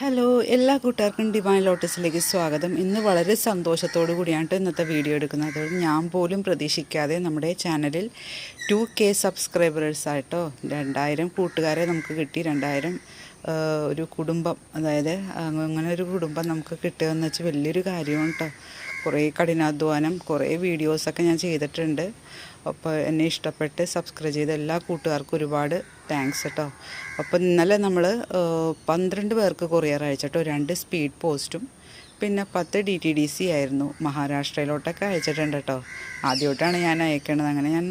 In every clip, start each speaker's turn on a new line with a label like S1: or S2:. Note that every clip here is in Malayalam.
S1: ഹലോ എല്ലാ കൂട്ടുകാർക്കും ഡിവൈൻ ലോട്ടസിലേക്ക് സ്വാഗതം. ഇന്ന് വളരെ സന്തോഷത്തോടു കൂടിയാണ് ഇന്നത്തെ വീഡിയോ എടുക്കുന്നത്. ഞാൻ പോലും പ്രതീക്ഷിക്കാതെ നമ്മുടെ ചാനലിൽ ടു കെ സബ്സ്ക്രൈബേഴ്സ് ആയിട്ടോ രണ്ടായിരം കൂട്ടുകാരെ നമുക്ക് കിട്ടി. രണ്ടായിരം ഒരു കുടുംബം. അതായത് അങ്ങനെ ഒരു കുടുംബം നമുക്ക് കിട്ടുകയെന്ന് വെച്ചാൽ വലിയൊരു കാര്യമാണ് കേട്ടോ കുറേ കഠിനാധ്വാനം കുറേ വീഡിയോസൊക്കെ ഞാൻ ചെയ്തിട്ടുണ്ട്. അപ്പോൾ എന്നെ ഇഷ്ടപ്പെട്ട് സബ്സ്ക്രൈബ് ചെയ്ത എല്ലാ കൂട്ടുകാർക്കും ഒരുപാട് താങ്ക്സ് കേട്ടോ അപ്പോൾ ഇന്നലെ നമ്മൾ പന്ത്രണ്ട് പേർക്ക് കൊറിയർ അയച്ചിട്ടോ രണ്ട് സ്പീഡ് പോസ്റ്റും പിന്നെ പത്ത് ഡി ടി ഡി സി ആയിരുന്നു മഹാരാഷ്ട്രയിലോട്ടൊക്കെ അയച്ചിട്ടുണ്ട് കേട്ടോ ആദ്യമായിട്ടാണ് ഞാൻ അയക്കണത്. അങ്ങനെ ഞാൻ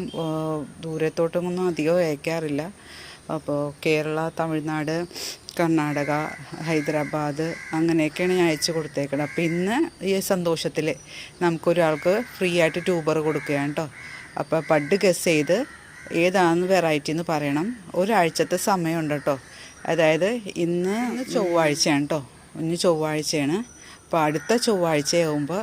S1: ദൂരത്തോട്ടൊന്നും അധികം അയക്കാറില്ല. അപ്പോൾ കേരള തമിഴ്നാട് കർണാടക ഹൈദരാബാദ് അങ്ങനെയൊക്കെയാണ് ഞാൻ അയച്ചു കൊടുത്തേക്കുന്നത് അപ്പോൾ ഇന്ന് ഈ സന്തോഷത്തിൽ നമുക്കൊരാൾക്ക് ഫ്രീ ആയിട്ട് ട്യൂബർ കൊടുക്കുകയാണ് കേട്ടോ അപ്പോൾ ബഡ് ഗസ് ചെയ്ത് ഏതാണെന്ന് വെറൈറ്റി എന്ന് പറയണം. ഒരാഴ്ചത്തെ സമയമുണ്ട് കേട്ടോ അതായത് ഇന്ന് ചൊവ്വാഴ്ചയാണ് കേട്ടോ ഇന്ന് ചൊവ്വാഴ്ചയാണ്. അപ്പോൾ അടുത്ത ചൊവ്വാഴ്ചയാകുമ്പോൾ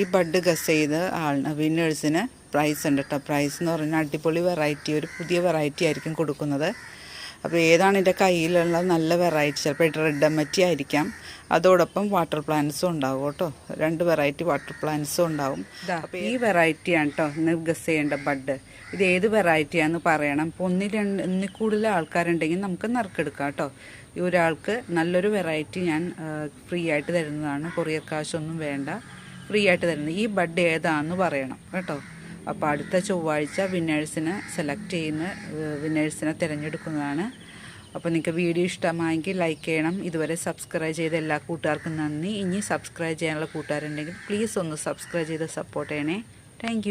S1: ഈ ബഡ് ഗസ് ചെയ്ത് ആളിന് വിന്നേഴ്സിന് പ്രൈസ് ഉണ്ട് കേട്ടോ പ്രൈസ് എന്ന് പറഞ്ഞാൽ അടിപൊളി വെറൈറ്റി ഒരു പുതിയ വെറൈറ്റി ആയിരിക്കും കൊടുക്കുന്നത്. അപ്പോൾ ഏതാണ് എന്റെ കയ്യിലുള്ള നല്ല വെറൈറ്റി ചിലപ്പോൾ റെഡ് എമ്മറ്റി ആയിരിക്കാം. അതോടൊപ്പം വാട്ടർ പ്ലാന്റ്സും ഉണ്ടാവും കേട്ടോ. രണ്ട് വെറൈറ്റി വാട്ടർ പ്ലാന്റ്സും ഉണ്ടാവും. അപ്പോൾ ഈ വെറൈറ്റിയാണ് കേട്ടോ ഇന്ന് ഗസ് ചെയ്യേണ്ട ബഡ് ഇത് ഏത് വെറൈറ്റിയാന്ന് പറയണം. ഇപ്പോൾ ഒന്നിൽ രണ്ട് ഒന്നിൽ കൂടുതൽ ആൾക്കാരുണ്ടെങ്കിൽ നമുക്ക് നറുക്കെടുക്കാം കേട്ടോ ഈ ഒരാൾക്ക് നല്ലൊരു വെറൈറ്റി ഞാൻ ഫ്രീ ആയിട്ട് തരുന്നതാണ്. കൊറിയർ കാശൊന്നും വേണ്ട. ഫ്രീ ആയിട്ട് തരുന്നത്. ഈ ബഡ് ഏതാണെന്ന് പറയണം കേട്ടോ. അപ്പോൾ അടുത്ത ചൊവ്വാഴ്ച വിന്നേഴ്സിനെ സെലക്ട് ചെയ്യുന്ന വിന്നേഴ്സിനെ തിരഞ്ഞെടുക്കുന്നതാണ്. അപ്പോൾ നിങ്ങൾക്ക് വീഡിയോ ഇഷ്ടമായെങ്കിൽ ലൈക്ക് ചെയ്യണം. ഇതുവരെ സബ്സ്ക്രൈബ് ചെയ്ത എല്ലാ കൂട്ടുകാർക്കും നന്ദി. ഇനി സബ്സ്ക്രൈബ് ചെയ്യാനുള്ള കൂട്ടുകാരുണ്ടെങ്കിൽ പ്ലീസ് ഒന്ന് സബ്സ്ക്രൈബ് ചെയ്ത് സപ്പോർട്ട് ചെയ്യണേ. താങ്ക്